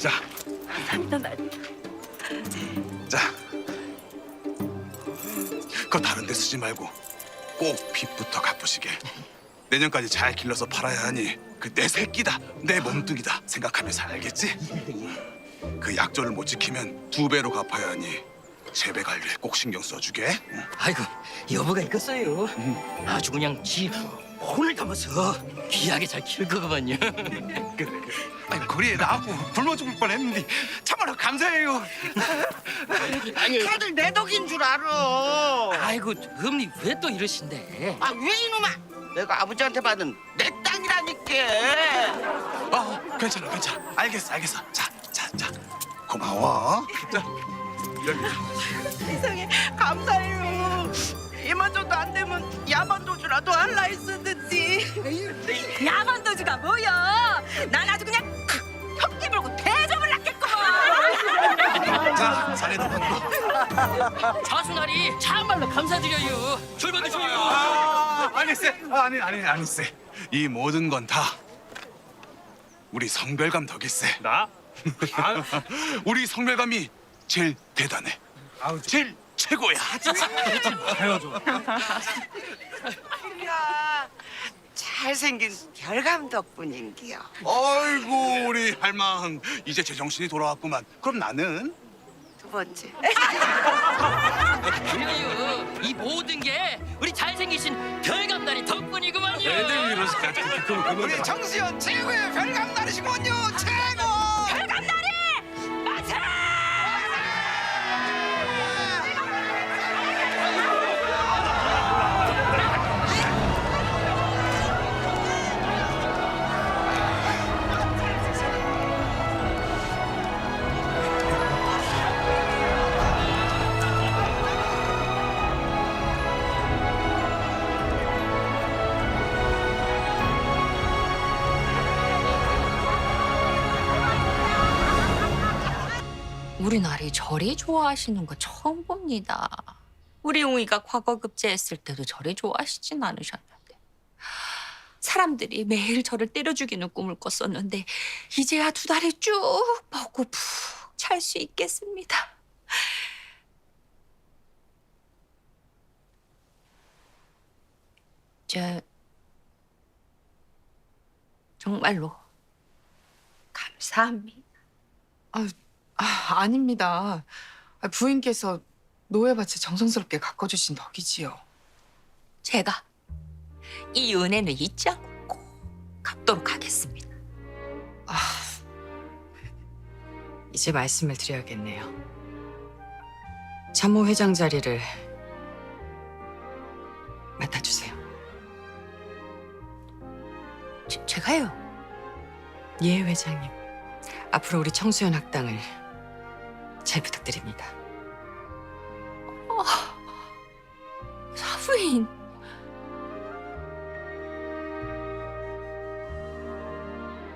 자, 나리. 자. 그거 다른 데 쓰지 말고 꼭 빚부터 갚으시게. 내년까지 잘 길러서 팔아야 하니 그 내 새끼다, 내 몸뚱이다 생각하면서 알겠지? 그 약조를 못 지키면 두 배로 갚아야 하니 재배 관리에 꼭 신경 써주게. 응? 아이고 여보가 이겼어요. 아주 그냥 지 혼을 담아서 귀하게 잘 키울 거구만요. 그래 그래. 아니 거리에 나하고 굶어 죽을 뻔했는데 참말로 감사해요. 다들 내 덕인 줄 알아. 아이고 엄니 왜 또 이러신데? 아 왜 이놈아? 내가 아버지한테 받은 내 땅이라니까. 어 괜찮아 괜찮아. 알겠어 알겠어. 자 자, 자. 고마워. 자. 세상에 감사해요. 이만저도 안 되면 야반 도주라도 할라 했었는지. 야만 도주가 뭐야? 난 아주 그냥 턱기 불고 대접을 낳겠구만. 자 자네도 받고. 자수나리 참말로 감사드려요. 줄 받으셔요. 아, 아니세. 아, 아니 아니 아니세. 이 모든 건 다 우리 성별감 덕일세. 나? 우리 성별감이 제일 대단해. 제일 최고야. 야, 잘생긴 별감 덕분인기요. 아이고 우리 할망 이제 제정신이 돌아왔구만. 그럼 나는 두 번째. 그래요. 이 모든 게 우리 잘생기신 덕분이구만요. 애들 이러시까지 그럼 그건 우리 정수연 최고의 별감 나르시군요. 우리 나리 저리 좋아하시는 거 처음 봅니다. 우리 웅이가 과거 급제했을 때도 저리 좋아하시진 않으셨는데 사람들이 매일 저를 때려 죽이는 꿈을 꿨었는데 이제야 두 다리 쭉 뻗고 푹 잘 수 있겠습니다. 저 정말로 감사합니다. 아, 아닙니다. 아, 부인께서 노예밭에 정성스럽게 가꿔주신 덕이지요. 제가 이 은혜는 잊지 않고 꼭 갚도록 하겠습니다. 아, 이제 말씀을 드려야겠네요. 참모 회장 자리를 맡아주세요. 제, 제가요. 예, 회장님. 앞으로 우리 청소년 학당을 잘 부탁드립니다. 사부인